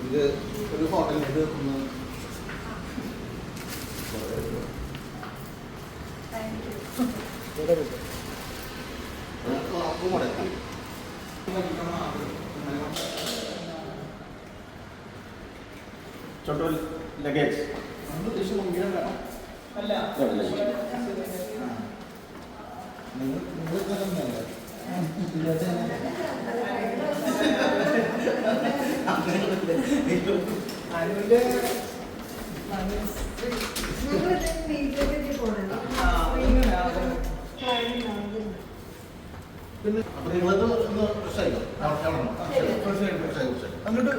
ഇത് ഒരു ഹോട്ടലിൽ ഇത് ഒന്ന് റൂം തന്നെയല്ലേ അനുവിന്റെ പിന്നെ അപ്പോൾ നിങ്ങളത് ഒന്ന് ആയി അങ്ങോട്ട്.